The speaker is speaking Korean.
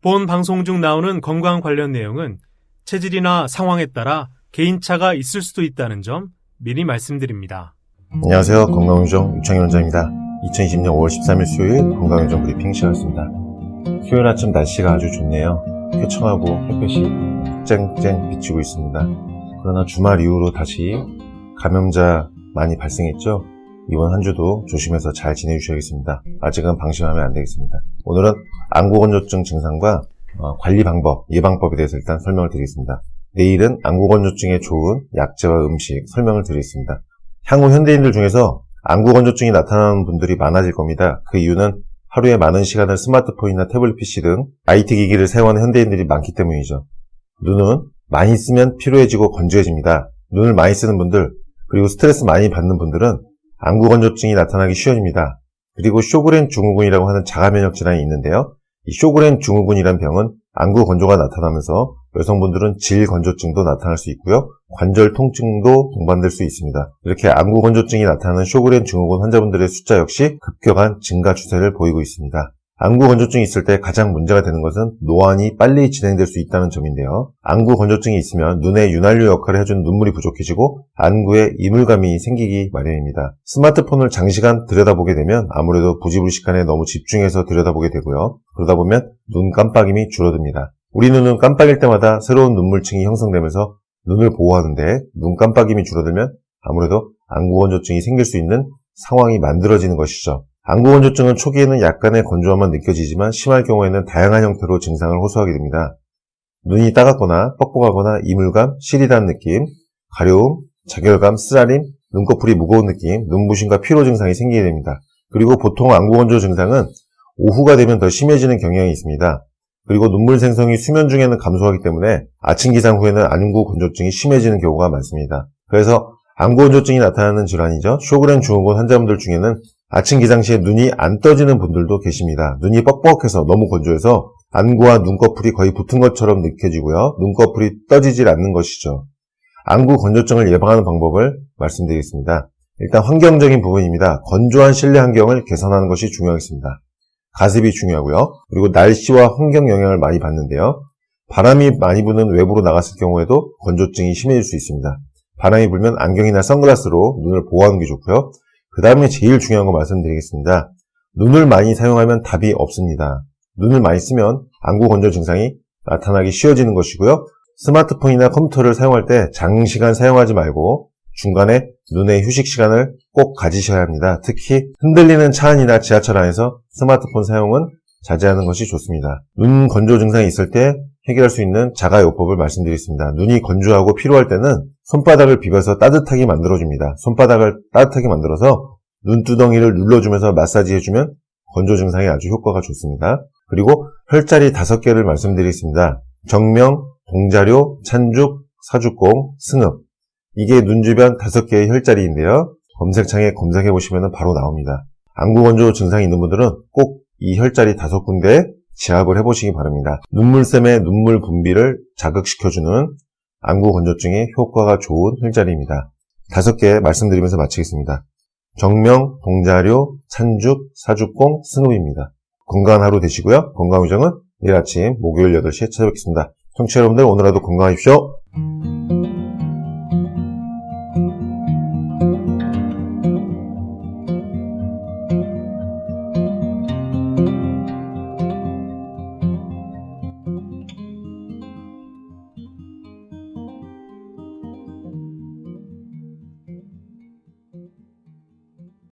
본 방송 중 나오는 건강 관련 내용은 체질이나 상황에 따라 개인차가 있을 수도 있다는 점 미리 말씀드립니다. 안녕하세요. 건강유정 유창현 원장입니다. 2020년 5월 13일 수요일 건강유정 브리핑 시작하겠습니다. 수요일 아침 날씨가 아주 좋네요. 쾌청하고 햇볕이 쨍쨍 비치고 있습니다. 그러나 주말 이후로 다시 감염자 많이 발생했죠? 이번 한 주도 조심해서 잘 지내주셔야겠습니다. 아직은 방심하면 안 되겠습니다. 오늘은 안구건조증 증상과 어, 관리 방법, 예방법에 대해서 일단 설명을 드리겠습니다. 내일은 안구건조증에 좋은 약재와 음식 설명을 드리겠습니다. 향후 현대인들 중에서 안구건조증이 나타나는 분들이 많아질 겁니다. 그 이유는 하루에 많은 시간을 스마트폰이나 태블릿 PC 등 IT 기기를 사용하는 현대인들이 많기 때문이죠. 눈은 많이 쓰면 피로해지고 건조해집니다. 눈을 많이 쓰는 분들, 그리고 스트레스 많이 받는 분들은 안구건조증이 나타나기 쉬워집니다. 그리고 쇼그렌 증후군이라고 하는 자가 면역 질환이 있는데요. 이 쇼그렌 증후군이란 병은 안구 건조가 나타나면서 여성분들은 질 건조증도 나타날 수 있고요. 관절 통증도 동반될 수 있습니다. 이렇게 안구 건조증이 나타나는 쇼그렌 증후군 환자분들의 숫자 역시 급격한 증가 추세를 보이고 있습니다. 안구 건조증이 있을 때 가장 문제가 되는 것은 노안이 빨리 진행될 수 있다는 점인데요. 안구 건조증이 있으면 눈의 윤활유 역할을 해주는 눈물이 부족해지고 안구에 이물감이 생기기 마련입니다. 스마트폰을 장시간 들여다보게 되면 아무래도 부지불식간에 너무 집중해서 들여다보게 되고요. 그러다 보면 눈 깜빡임이 줄어듭니다. 우리 눈은 깜빡일 때마다 새로운 눈물층이 형성되면서 눈을 보호하는데 눈 깜빡임이 줄어들면 아무래도 안구 건조증이 생길 수 있는 상황이 만들어지는 것이죠. 안구 건조증은 초기에는 약간의 건조함만 느껴지지만 심할 경우에는 다양한 형태로 증상을 호소하게 됩니다. 눈이 따갑거나 뻑뻑하거나 이물감, 시리다는 느낌, 가려움, 자결감, 쓰라림, 눈꺼풀이 무거운 느낌, 눈부심과 피로 증상이 생기게 됩니다. 그리고 보통 안구 건조 증상은 오후가 되면 더 심해지는 경향이 있습니다. 그리고 눈물 생성이 수면 중에는 감소하기 때문에 아침 기상 후에는 안구 건조증이 심해지는 경우가 많습니다. 그래서 안구 건조증이 나타나는 질환이죠. 쇼그렌 증후군 환자분들 중에는 아침 기상 시에 눈이 안 떠지는 분들도 계십니다. 눈이 뻑뻑해서 너무 건조해서 안구와 눈꺼풀이 거의 붙은 것처럼 느껴지고요. 눈꺼풀이 떠지질 않는 것이죠. 안구 건조증을 예방하는 방법을 말씀드리겠습니다. 일단 환경적인 부분입니다. 건조한 실내 환경을 개선하는 것이 중요하겠습니다. 가습이 중요하고요. 그리고 날씨와 환경 영향을 많이 받는데요. 바람이 많이 부는 외부로 나갔을 경우에도 건조증이 심해질 수 있습니다. 바람이 불면 안경이나 선글라스로 눈을 보호하는 게 좋고요. 그 다음에 제일 중요한 거 말씀드리겠습니다. 눈을 많이 사용하면 답이 없습니다. 눈을 많이 쓰면 안구 건조 증상이 나타나기 쉬워지는 것이고요. 스마트폰이나 컴퓨터를 사용할 때 장시간 사용하지 말고 중간에 눈의 휴식 시간을 꼭 가지셔야 합니다. 특히 흔들리는 차 안이나 지하철 안에서 스마트폰 사용은 자제하는 것이 좋습니다. 눈 건조 증상이 있을 때 해결할 수 있는 자가요법을 말씀드리겠습니다. 눈이 건조하고 피로할 때는 손바닥을 비벼서 따뜻하게 만들어줍니다. 손바닥을 따뜻하게 만들어서 눈두덩이를 눌러주면서 마사지해주면 건조 증상에 아주 효과가 좋습니다. 그리고 혈자리 다섯 개를 말씀드리겠습니다. 정명, 동자료, 찬죽, 사죽공, 승읍. 이게 눈 주변 다섯 개의 혈자리인데요. 검색창에 검색해 보시면 바로 나옵니다. 안구 건조 증상이 있는 분들은 꼭 이 혈자리 다섯 군데에 지압을 해보시기 바랍니다. 눈물샘의 눈물 분비를 자극시켜주는 안구 건조증에 효과가 좋은 혈자리입니다. 다섯 개 말씀드리면서 마치겠습니다. 정명, 동자료, 찬죽, 사죽공, 승읍입니다. 건강한 하루 되시고요. 건강유정은 내일 아침 목요일 8시에 찾아뵙겠습니다. 청취자 여러분들 오늘 하루 건강하십시오.